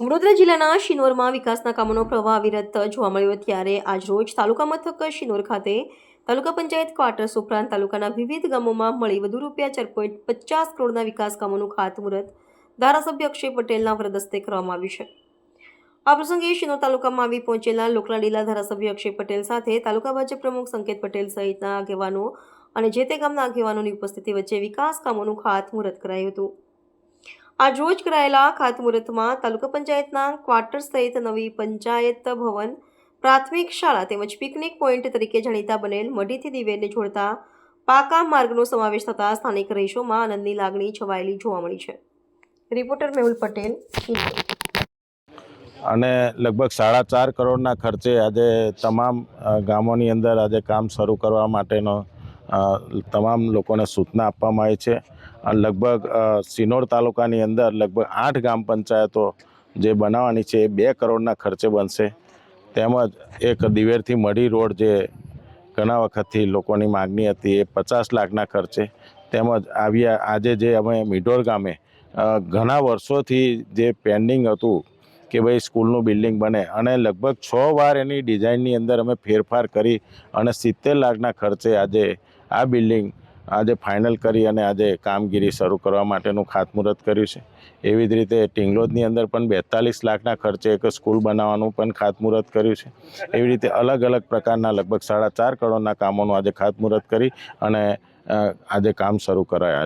વડોદરા જિલ્લાના શિનોરમાં વિકાસના કામોનો પ્રવાહ અવિરત જોવા મળ્યો ત્યારે આજરોજ તાલુકા મથક શિનોર ખાતે તાલુકા પંચાયત ક્વાર્ટર્સ ઉપરાંત તાલુકાના વિવિધ ગામોમાં મળી વધુ રૂપિયા ચાર પોઈન્ટ પચાસ કરોડના વિકાસ કામોનું ખાતમુહૂર્ત ધારાસભ્ય અક્ષય પટેલના વરદસ્તે કરવામાં આવ્યું છે. આ પ્રસંગે શિનોર તાલુકામાં આવી પહોંચેલા લોકલાડીલા ધારાસભ્ય અક્ષય પટેલ સાથે તાલુકા ભાજપ પ્રમુખ સંકેત પટેલ સહિતના આગેવાનો અને જે તે ગામના આગેવાનોની ઉપસ્થિતિ વચ્ચે વિકાસ કામોનું ખાતમુહૂર્ત કરાયું હતું. આજ રોજ કરાયેલા ખાતમુહૂર્તમાં તાલુકા પંચાયતના ક્વાર્ટર સહિત નવી પંચાયત ભવન, પ્રાથમિક શાળા તેમજ પિકનિક પોઈન્ટ તરીકે જાણીતા બનેલ મઢીથી દિવેરને જોડતા પાકા માર્ગનો સમાવેશ થતા સ્થાનિક રહીશોમાં આનંદની લાગણી છવાયેલી જોવા મળી છે. રિપોર્ટર મેહુલ પટેલ અને લગભગ સાડા ચાર કરોડના ખર્ચે આજે તમામ ગામોની અંદર આજે કામ શરૂ કરવા માટેનો તમામ લોકોને સૂચના આપવામાં આવી છે. લગભગ સિનોર તાલુકાની અંદર લગભગ આઠ ગ્રામ પંચાયતો જે બનાવવાની છે એ બે કરોડના ખર્ચે બનશે. તેમજ એક દિવેરથી મઢી રોડ જે ઘણા વખતથી લોકોની માગણી હતી એ પચાસ લાખના ખર્ચે. તેમજ આવ્યા, આજે જે અમે મિઢોર ગામે ઘણા વર્ષોથી જે પેન્ડિંગ હતું કે ભાઈ સ્કૂલનું બિલ્ડિંગ બને અને લગભગ છ વાર એની ડિઝાઇનની અંદર અમે ફેરફાર કરી અને સિત્તેર લાખના ખર્ચે આજે આ બિલ્ડિંગ આજે ફાઇનલ કરી અને આજે કામગીરી શરૂ કરવા માટેનું ખાતમુહૂર્ત કર્યું છે. એવી જ રીતે ટિંગલોદની અંદર પણ બેતાલીસ લાખના ખર્ચે એક સ્કૂલ બનાવવાનું પણ ખાતમુહૂર્ત કર્યું છે. એવી રીતે અલગ અલગ પ્રકારના લગભગ સાડા ચાર કરોડના કામોનું આજે ખાતમુહૂર્ત કરી અને આજે કામ શરૂ કરાયા